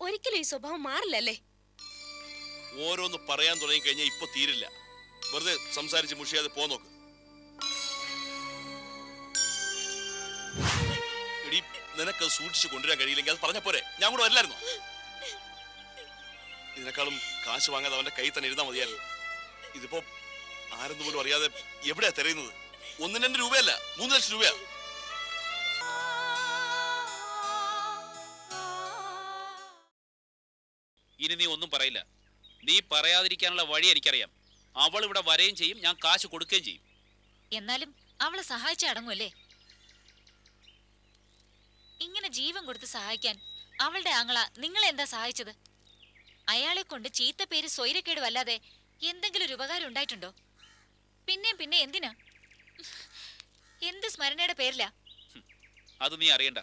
ഒരിക്കലും ഈ സ്വഭാവം മാറില്ലല്ലേ ഓരോന്ന് പറയാൻ തുടങ്ങി കഴിഞ്ഞാൽ ഇപ്പൊ തീരില്ല. വെറുതെ സംസാരിച്ച് മുഷിയാതെ പോന്നോക്ക് നിനക്ക് സൂക്ഷിച്ചു കൊണ്ടുവരാൻ കഴിയില്ലെങ്കിൽ അത് പറഞ്ഞ പോരെ. ഞാൻ കൂടെ വരില്ലായിരുന്നു? ഇതിനേക്കാളും കാശ് വാങ്ങാതെ അവന്റെ കൈ തന്നെ ഇരുന്നാ മതിയായിരുന്നു. ഇതിപ്പോ ആരെന്ന് പോലും അറിയാതെ എവിടെയാ തെരയുന്നത്? ഒന്നും രണ്ട് രൂപയല്ല മൂന്ന് ലക്ഷം രൂപയാ. ഇനി നീ ഒന്നും പറയില്ല. നീ പറയാതിരിക്കാനുള്ള വഴി എനിക്കറിയാം. അവൾ ഇവിടെ വരെയും ചെയ്യും ഞാൻ കാശ് കൊടുക്കുകയും ചെയ്യും. എന്നാലും അവളെ സഹായിച്ച അടങ്ങുമല്ലേ ഇങ്ങനെ ജീവൻ കൊടുത്ത് സഹായിക്കാൻ അവളുടെ ആങ്ങള നിങ്ങളെ എന്താ സഹായിച്ചത്? അയാളെ കൊണ്ട് ചീത്ത പേര് സ്വൈരക്കേട് വല്ലാതെ എന്തെങ്കിലും ഒരു ഉപകാരം ഉണ്ടായിട്ടുണ്ടോ? പിന്നെയും പിന്നെ എന്തിനാ? എന്ത് സ്മരണയുടെ പേരിലാ? അത് നീ അറിയണ്ട.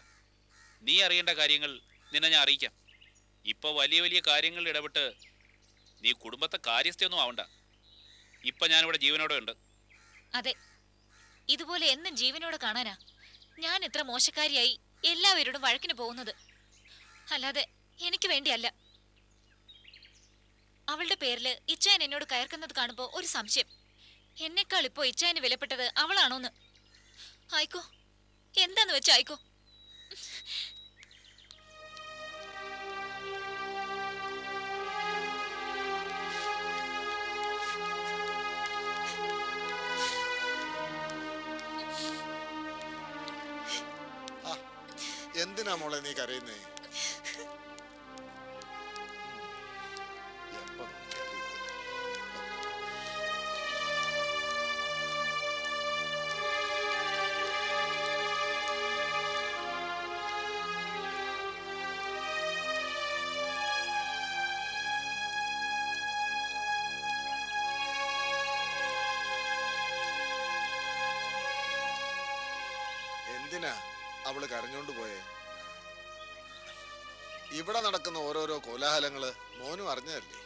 നീ അറിയേണ്ട കാര്യങ്ങൾ നിന്നെ ഞാൻ അറിയിക്കാം. ഇപ്പൊ വലിയ വലിയ കാര്യങ്ങളിൽ ഇടപെട്ട് നീ കുടുംബത്തെ കാര്യസ്ഥയൊന്നും ആവണ്ട. ഇപ്പൊ ഞാനിവിടെ ജീവനോടെ ഉണ്ട്. അതെ. ഇതുപോലെ എന്നും ജീവനോടെ കാണാനാ? ഞാൻ എത്ര മോശക്കാരിയായി എല്ലാവരോടും വഴക്കിന് പോകുന്നത്. അല്ലാതെ എനിക്ക് വേണ്ടിയല്ല. അവളുടെ പേരിൽ ഇച്ചായൻ എന്നോട് കയർക്കുന്നത് കാണുമ്പോ ഒരു സംശയം. എന്നെക്കാൾ ഇപ്പോ ഇച്ചായന് വിലപ്പെട്ടത് അവളാണോന്ന്. ആയിക്കോ. എന്താന്ന് വെച്ചാ ആയിക്കോ. എന്തിനാ മോളെ നീ കരയുന്നേ? അവൾ കരഞ്ഞോണ്ട് പോയേ? ഇവിടെ നടക്കുന്ന ഓരോരോ കോലാഹലങ്ങൾ മോനും അറിഞ്ഞതല്ലേ?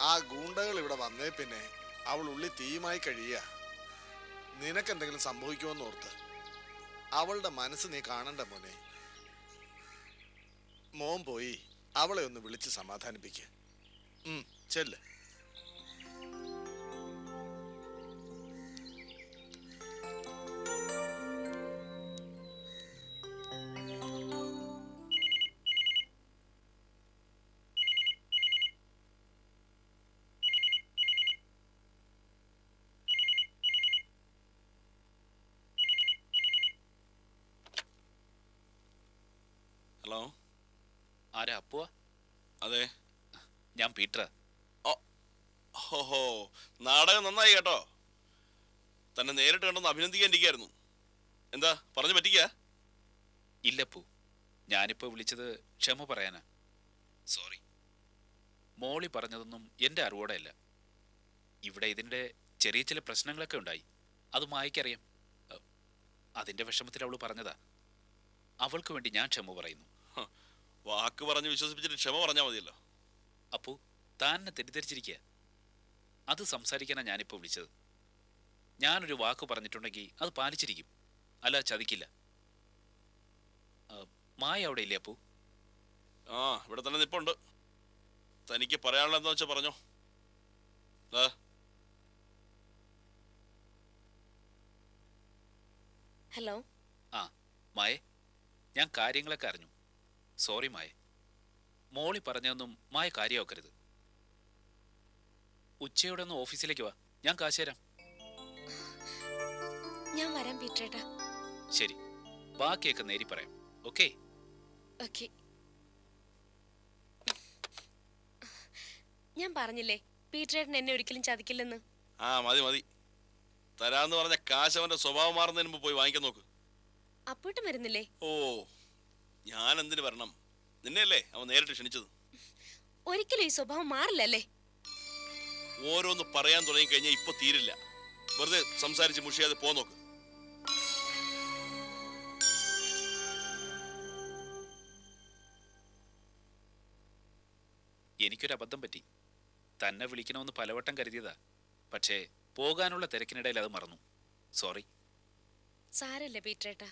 ആ ഗൂണ്ടകൾ ഇവിടെ വന്നേ പിന്നെ അവൾ ഉള്ളി തീയുമായി കഴിയുക. നിനക്കെന്തെങ്കിലും സംഭവിക്കുമെന്ന് ഓർത്ത്. അവളുടെ മനസ്സ് നീ കാണണ്ട മോനെ. മോൻ പോയി. അവളെ ഒന്ന് വിളിച്ച് സമാധാനിപ്പിക്കുക ചെല്ല്. ആരാ? അപ്പുവാ? അതെ. ഞാൻ പീറ്റർ ഓഹോ. നാടകം നന്നായി കേട്ടോ. തന്നെ നേരിട്ട് കണ്ടൊന്ന് അഭിനന്ദിക്കാൻ ഇരിക്കായിരുന്നു. എന്താ പറഞ്ഞു പറ്റിക്ക? ഇല്ലപ്പൂ ഞാനിപ്പോ വിളിച്ചത് ക്ഷമ പറയാനാ. സോറി. മോളി പറഞ്ഞതൊന്നും എന്റെ അറിവോടെയല്ല ഇവിടെ ഇതിന്റെ ചെറിയ ചില പ്രശ്നങ്ങളൊക്കെ ഉണ്ടായി. അത് മായ്ക്കറിയാം അതിന്റെ അതിന്റെ വിഷമത്തിൽ അവൾ പറഞ്ഞതാ. അവൾക്ക് വേണ്ടി ഞാൻ ക്ഷമ പറയുന്നു. വാക്ക് പറഞ്ഞ് വിശ്വസിപ്പിച്ചിട്ട് ക്ഷമ പറഞ്ഞാൽ മതിയല്ലോ. അപ്പോ താൻ തെറ്റിദ്ധരിച്ചിരിക്കുക അത് സംസാരിക്കാനാണ് ഞാനിപ്പോൾ വിളിച്ചത്. ഞാനൊരു വാക്ക് പറഞ്ഞിട്ടുണ്ടെങ്കിൽ അത് പാലിച്ചിരിക്കും. അല്ല ചതിക്കില്ല. മായ അവിടെ ഇല്ലേ അപ്പു? ആ ഇവിടെ തന്നെ നിപ്പുണ്ട്. തനിക്ക് പറയാനുള്ള എന്താ വെച്ചാ പറഞ്ഞോ. ഹലോ. ആ മായേ ഞാൻ കാര്യങ്ങളൊക്കെ അറിഞ്ഞു. സോറി മായ മോളി പറഞ്ഞതൊന്നും മായ കാര്യമാക്കരുത്. ഉച്ചയോടെ ഒന്ന് ഓഫീസിലേക്ക് വാ. ഞാൻ കാശ് തരാം. ഞാൻ വരാം പീറ്ററേട്ടാ. ശരി. ബാക്കിയൊക്കെ നേരി പറയാം. ഓക്കേ ഓക്കെ ഞാൻ പറഞ്ഞില്ലേ പീറ്ററേട്ടൻ എന്നെ ഒരിക്കലും ചതിക്കില്ലെന്ന്? ആ മതി മതി. തരാന്ന് പറഞ്ഞ കാശ് അവന്റെ സ്വഭാവം മാറുന്നതിന് മുമ്പ് പോയി വാങ്ങിക്കാൻ നോക്ക്. അപ്പോട്ടും വരുന്നില്ലേ? ഓ. ഞാൻ എന്തിനു വരണം? നിന്നെയല്ലേ അവൻ നേരിട്ട് ക്ഷണിച്ചത്? ഒരിക്കലും ഈ സ്വഭാവം മാറില്ലല്ലേ ഓരോന്ന് പറയാൻ തുടങ്ങി കഴിഞ്ഞാൽ ഇപ്പൊ തീരില്ല. വെറുതെ സംസാരിച്ച് മുഷിയാതെ പോ നോക്ക്. എനിക്കൊരു അബദ്ധം പറ്റി. തന്നെ വിളിക്കണമെന്ന് പലവട്ടം കരുതിയതാ. പക്ഷേ പോകാനുള്ള തിരക്കിനിടയിൽ അത് മറന്നു. സോറി. സാരല്ലേ പീറ്റേട്ടാ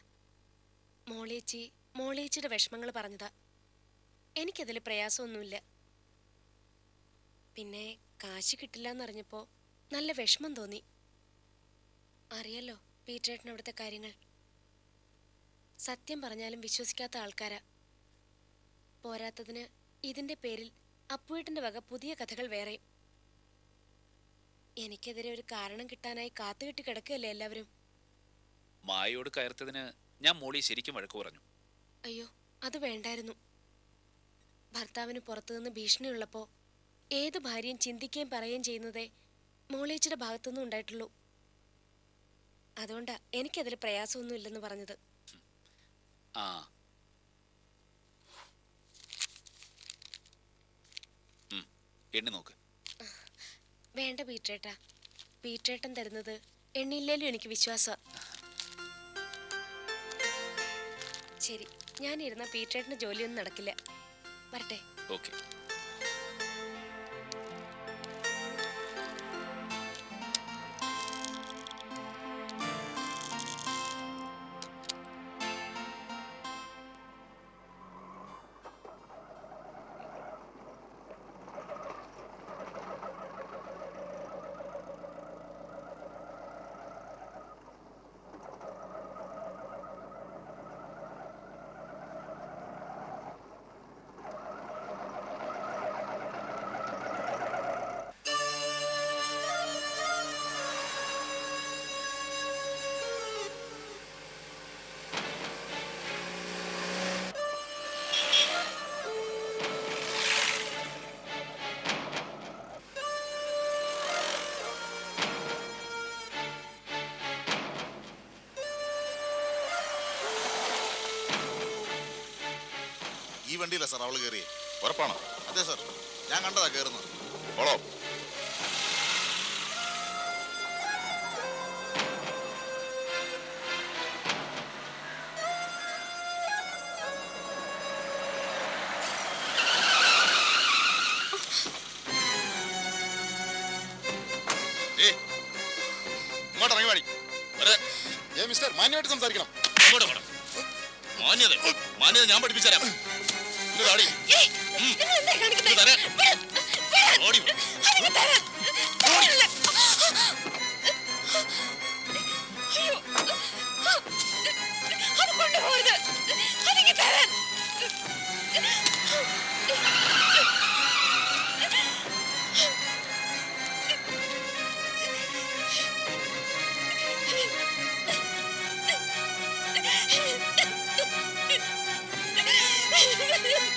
മോളേച്ചി മോളേച്ചിയുടെ വിഷമങ്ങൾ പറഞ്ഞതാ. എനിക്കതിൽ പ്രയാസമൊന്നുമില്ല. പിന്നെ കാശ് കിട്ടില്ല എന്നറിഞ്ഞപ്പോ നല്ല വിഷമം തോന്നി. അറിയല്ലോ പീറ്റേട്ടൻ അവിടുത്തെ കാര്യങ്ങൾ. സത്യം പറഞ്ഞാലും വിശ്വസിക്കാത്ത ആൾക്കാരാ. പോരാത്തതിന് ഇതിന്റെ പേരിൽ അപ്പുവേട്ടന്റെ വക പുതിയ കഥകൾ വേറെ. എനിക്കെതിരെ ഒരു കാരണം കിട്ടാനായി കാത്തുകെട്ടി കിടക്കുകയല്ലേ എല്ലാവരും? മായയോട് കയർത്തതിന് ഞാൻ മോളി ശരിക്കും വഴക്ക് പറഞ്ഞു. അയ്യോ അത് വേണ്ടായിരുന്നു. ഭർത്താവിന് പുറത്തുനിന്ന് ഭീഷണിയുള്ളപ്പോ ഏത് ഭാര്യയും ചിന്തിക്കുകയും പറയുകയും ചെയ്യുന്നതേ മോളേച്ചിയുടെ ഭാഗത്തുനിന്നും ഉണ്ടായിട്ടുള്ളൂ. അതുകൊണ്ടാ എനിക്കതിൽ പ്രയാസമൊന്നും ഇല്ലെന്ന് പറഞ്ഞത്. ആ. എണ്ണി നോക്ക്. വേണ്ട പീറ്റേട്ടാ. പീറ്റേട്ടൻ തരുന്നത് എണ്ണയില്ലേലും എനിക്ക് വിശ്വാസ. ശരി. ഞാൻ ഇരുന്ന പീറ്റേട്ടന്റെ ജോലിയൊന്നും നടക്കില്ല. വരട്ടെ. ഓക്കെ. വണ്ടിയില്ല സാർ അവൾ കയറിയേ ഉറപ്പാണോ? അതെ സാർ. ഞാൻ കണ്ടതാ കയറുന്നത് ഓളോ. ഏയ് ഇങ്ങോട്ട് ഇറങ്ങി വാടി. വെറുതെ ഏ മിസ്റ്റർ മാന്യമായിട്ട് സംസാരിക്കണം. ഇങ്ങോട്ട് മാന്യത മാന്യത ഞാൻ പഠിപ്പിച്ചുതരാം ഇത് താടി ഇത് തരാം ഓടി ഇതെടി.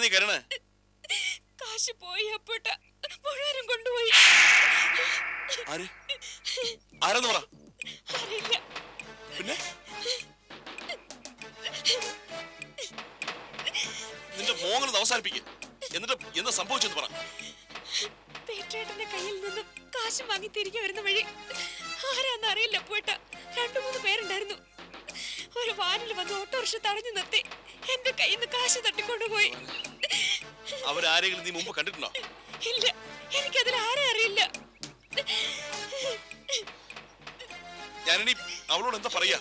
എന്തിനാ നീ കരണേ. കാശ് പോയി അപ്പോട്ട മുഴുവനും കൊണ്ടുപോയി. ആര്? ആരെന്ന് പറ. അറിയില്ല. പിന്നെ? നിന്റെ മോങ്ങൽ അവസാനിപ്പിക്കുക എന്നിട്ട് എന്താ സംഭവിച്ചെന്ന് പറ. പേട്ടേട്ടന്റെ കയ്യിൽ നിന്ന് കാശ് വാങ്ങി തിരികെ വരുന്ന വഴി ആരാന്ന് അറിയില്ല പോട്ട. രണ്ടു മൂന്ന് പേരുണ്ടായിരുന്നു. ഒരു വാനിൽ വന്ന് ഓട്ടോറിക്ഷ തടഞ്ഞു നിർത്തി. എന്റെ കയ്യിൽ നിന്ന് കാശ് തട്ടിക്കൊണ്ടുപോയി. അവരാരെങ്കിലും നീ മുമ്പ് കണ്ടിട്ടുണ്ടോ? ഇല്ല എനിക്കതിൽ ആരെ അറിയില്ല. ഞാനിനി അവളോട് എന്താ പറയാ?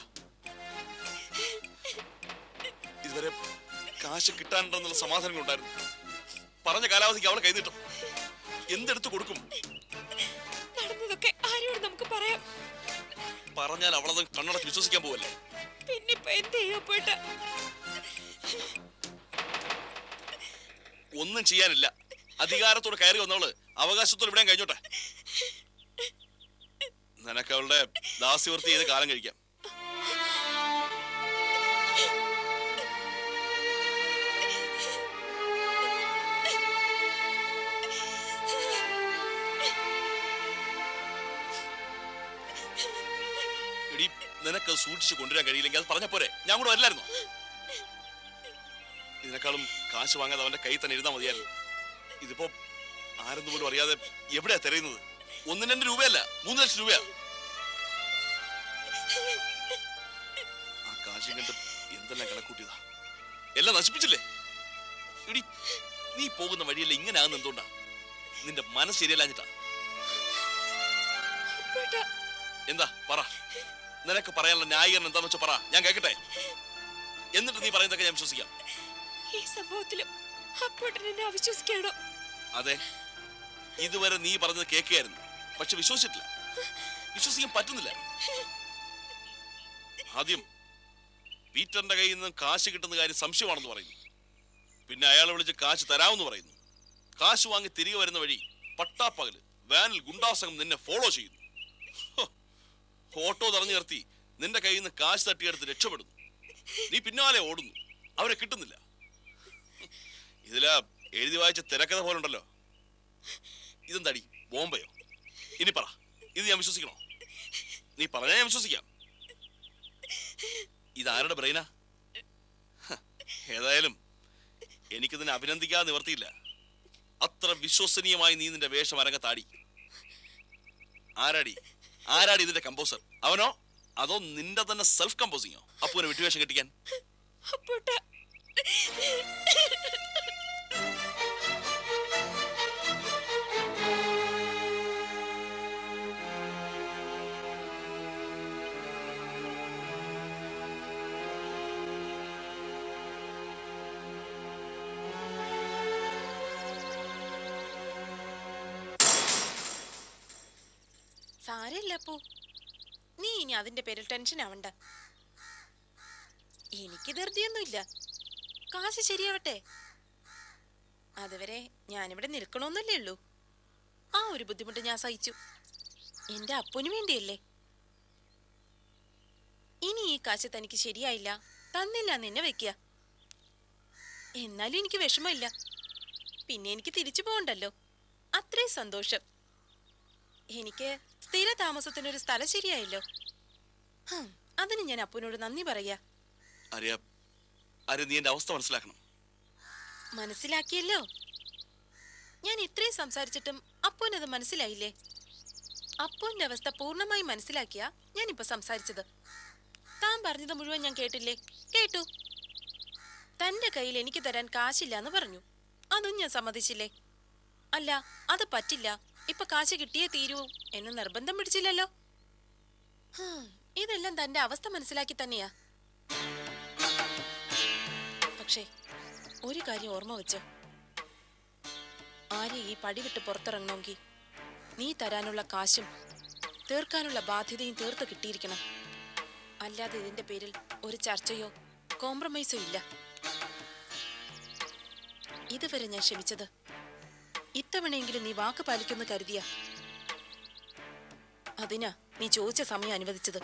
ഇതുവരെ കാശ് കിട്ടാനുണ്ടെന്നുള്ള സമാധാനങ്ങൾ ഉണ്ടായിരുന്നു. പറഞ്ഞ കാലാവധിക്ക് അവളെ കൈനീട്ടും എന്തെടുത്ത് കൊടുക്കും? നടന്നതൊക്കെ ആരോട് നമുക്ക് പറയാം? പറഞ്ഞാൽ അവളത് കണ്ണടച്ച് വിശ്വസിക്കാൻ പോവല്ലേ? പിന്നിപ്പോ എന്ത് ചെയ്യാ പോട്ട ഒന്നും ചെയ്യാനില്ല. അധികാരത്തോട് കയറി വന്നവൾ അവകാശത്തോട് വിടാൻ കഴിഞ്ഞോട്ടെ. നിനക്ക് അവളുടെ ദാസ്യവൃത്തി ചെയ്ത് കാലം കഴിക്കാം. നിനക്ക് സൂക്ഷിച്ച് കൊണ്ടുവരാൻ കഴിയില്ലെങ്കിൽ അത് പറഞ്ഞ പോരെ. ഞാൻ കൂടെ വരില്ലായിരുന്നു? ഇതിനേക്കാളും കാശ് വാങ്ങാതെ അവന്റെ കൈ തന്നെ എഴുതാൻ മതിയായിരുന്നു. ഇതിപ്പോ ആരെന്ന് പോലും അറിയാതെ എവിടെയാ തിരയുന്നത് ഒന്നും രണ്ട് രൂപയല്ല മൂന്ന് ലക്ഷം രൂപയാ. ആ കാശും കണ്ട് എന്തെല്ലാം കണക്കൂട്ടിയതാ? എല്ലാം നശിപ്പിച്ചില്ലേ? എടി നീ പോകുന്ന വഴിയല്ല ഇങ്ങനെ ആകുന്ന എന്തുകൊണ്ടാ? നിന്റെ മനസ്സ് ശരിയല്ലാഞ്ഞിട്ടാ. എന്താ പറ. നിനക്ക് പറയാനുള്ള ന്യായീകരണം എന്താന്ന് വെച്ചാ പറ. ഞാൻ കേക്കട്ടെ? എന്നിട്ട് നീ പറയുന്നതൊക്കെ ഞാൻ വിശ്വസിക്കാം. ഈ സംഭവത്തിലും അപ്പുവേട്ടൻ എന്നെ അവിശ്വസിക്കണോ അതെ. ഇതുവരെ നീ പറഞ്ഞത് കേൾക്കുകയായിരുന്നു. പക്ഷെ വിശ്വസിച്ചിട്ടില്ല. വിശ്വസിക്കാൻ പറ്റുന്നില്ല. ആദ്യം പീറ്ററിന്റെ കയ്യിൽ നിന്ന് കാശ് കിട്ടുന്ന കാര്യം സംശയമാണെന്ന് പറയുന്നു. പിന്നെ അയാളെ വിളിച്ച് കാശ് തരാമെന്ന് പറയുന്നു. കാശ് വാങ്ങി തിരികെ വരുന്ന വഴി പട്ടാപ്പകൽ വാനിൽ ഗുണ്ടാസംഘം നിന്നെ ഫോളോ ചെയ്യുന്നു. ഓട്ടോ തറഞ്ഞു നിർത്തി നിന്റെ കയ്യിൽ നിന്ന് കാശ് തട്ടിയെടുത്ത് രക്ഷപ്പെടുന്നു. നീ പിന്നാലെ ഓടുന്നു. അവരെ കിട്ടുന്നില്ല. ഇതിലാ എഴുതി വായിച്ച തിരക്കഥ പോലെ ഉണ്ടല്ലോ ഇതെന്താടി? ബോംബയോ? ഇനി പറ. ഇത് ഞാൻ വിശ്വസിക്കണോ? നീ പറഞ്ഞാൽ ഞാൻ വിശ്വസിക്കാം. ഇതാരുടെ ബ്രെയിനാ? ഏതായാലും എനിക്കിതിനെ അഭിനന്ദിക്കാതെ നിവർത്തിയില്ല. അത്ര വിശ്വസനീയമായി നീ നിന്റെ വേഷം അരങ്ങത്താടി. ആരാടി? ആരാടി ഇതിന്റെ കമ്പോസർ അവനോ? അതോ നിന്റെ തന്നെ സെൽഫ് കമ്പോസിങ്ങോ അപ്പൂനെ വിട്ടുവേഷം കെട്ടിക്കാൻ? സാരമില്ല അപ്പു. നീ ഇനി അതിന്റെ പേരിൽ ടെൻഷൻ ആവണ്ട. എനിക്ക് ധൃതിയൊന്നുമില്ല. കാശ് ശരിയാവട്ടെ. അതുവരെ ഞാനിവിടെ നിൽക്കണമെന്നല്ലേ ഉള്ളൂ. ആ ഒരു ബുദ്ധിമുട്ട് ഞാൻ സഹിച്ചു. എന്റെ അപ്പുനു വേണ്ടിയല്ലേ? ഇനി ഈ കാശ് തനിക്ക് ശരിയായില്ല. തന്നില്ല നിന്നെ വെക്കുക. എന്നാലും എനിക്ക് വിഷമമില്ല. പിന്നെ എനിക്ക് തിരിച്ചു പോകണ്ടല്ലോ. അത്രയും സന്തോഷം. എനിക്ക് സ്ഥിര താമസത്തിനൊരു സ്ഥലം ശരിയായല്ലോ. അതിന് ഞാൻ അപ്പുനോട് നന്ദി പറയാ അറിയാ. ആര്യ നീ എന്റെ അവസ്ഥ മനസ്സിലാക്കണം? മനസ്സിലാക്കിയല്ലോ. ഞാൻ ഇത്രയും സംസാരിച്ചിട്ടും അത് മനസ്സിലായില്ലേ? അപ്പൂന്റെ അവസ്ഥ പൂർണമായി മനസ്സിലാക്കിയാ ഞാനിപ്പോ സംസാരിച്ചത്. താൻ പറഞ്ഞത് മുഴുവൻ ഞാൻ കേട്ടില്ലേ? കേട്ടു. തന്റെ കയ്യിൽ എനിക്ക് തരാൻ കാശില്ല എന്ന് പറഞ്ഞു. അതും ഞാൻ സമ്മതിച്ചില്ലേ? അല്ല അത് പറ്റില്ല. ഇപ്പൊ കാശ് കിട്ടിയേ തീരൂ എന്ന് നിർബന്ധം പിടിച്ചില്ലല്ലോ. ഇതെല്ലാം തന്റെ അവസ്ഥ മനസ്സിലാക്കി തന്നെയാ. പക്ഷേ ഒരു കാര്യം ഓർമ്മ വെച്ചോ. ആര്യ ഈ പടി വിട്ട് പുറത്തിറങ്ങണമെങ്കിൽ നീ തരാനുള്ള കാശും തീർക്കാനുള്ള ബാധ്യതയും തീർത്ത് കിട്ടിയിരിക്കണം. അല്ലാതെ ഇതിന്റെ പേരിൽ ഒരു ചർച്ചയോ കോംപ്രമൈസോ ഇല്ല. ഇതുവരെ ഞാൻ ക്ഷമിച്ചത്. ഇത്തവണയെങ്കിലും നീ വാക്ക് പാലിക്കുന്നു കരുതിയ. അതിനാ നീ ചോദിച്ച സമയം അനുവദിച്ചത്.